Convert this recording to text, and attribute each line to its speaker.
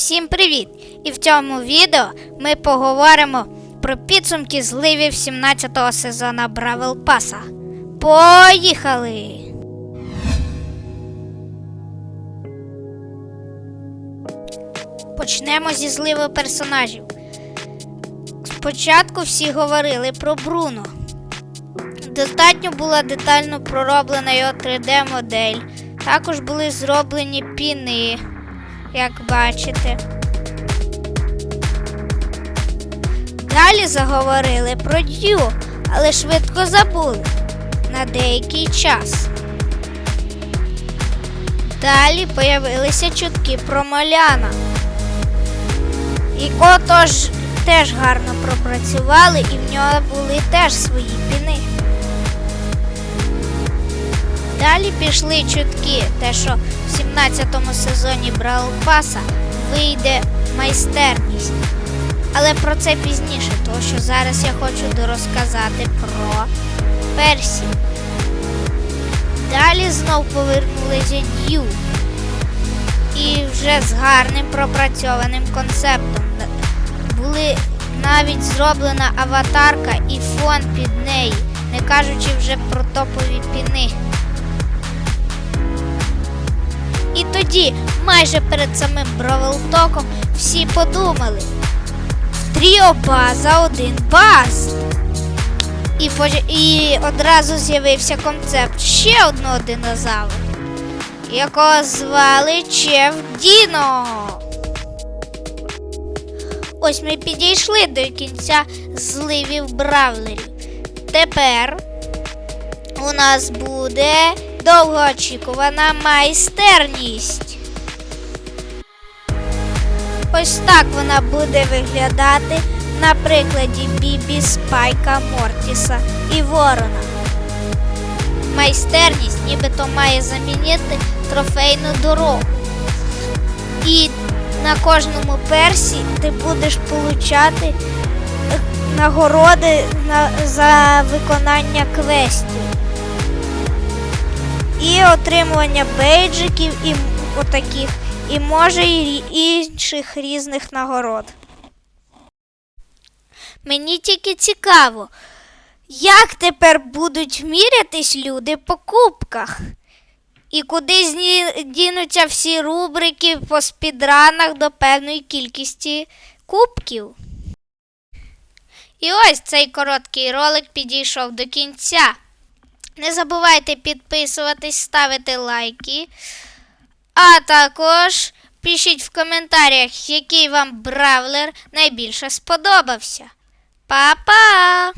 Speaker 1: Всім привіт! І в цьому відео ми поговоримо про підсумки зливів 17-го сезону Бравл Паса. Поїхали! Почнемо зі зливу персонажів. Спочатку всі говорили про Бруно. Достатньо була детально пророблена його 3D-модель. Також були зроблені піни, як бачите. Далі заговорили про Дью, але швидко забули на деякий час. Далі появилися чутки про Моляна. І отож теж гарно пропрацювали, і в нього були теж свої піни. Далі пішли чутки, те, що в 17-му сезоні Брал Паса вийде майстерність. Але про це пізніше, тому що зараз я хочу дорозказати про Персі. Далі знов повернулися Дью. І вже з гарним пропрацьованим концептом. Були навіть зроблена аватарка і фон під неї, не кажучи вже про топові піни. Тоді, майже перед самим Бровелтоком, всі подумали: Тріо база, один баз. І, і одразу з'явився концепт ще одного динозавра, якого звали Чеф Діно. Ось ми підійшли до кінця зливів бравлерів. Тепер у нас буде довгоочікувана майстерність. Ось так вона буде виглядати на прикладі Бібі, Спайка, Мортіса і Ворона. Майстерність нібито має замінити трофейну дорогу. І на кожному персі ти будеш получати е, нагороди на, за виконання квестів. І отримування бейджиків і отаких, і може і інших різних нагород. Мені тільки цікаво, як тепер будуть мірятись люди по кубках? І куди дінуться всі рубрики по спідранах до певної кількості кубків? І ось цей короткий ролик підійшов до кінця. Не забувайте підписуватись, ставити лайки. А також пишіть в коментарях, який вам бравлер найбільше сподобався. Па-па!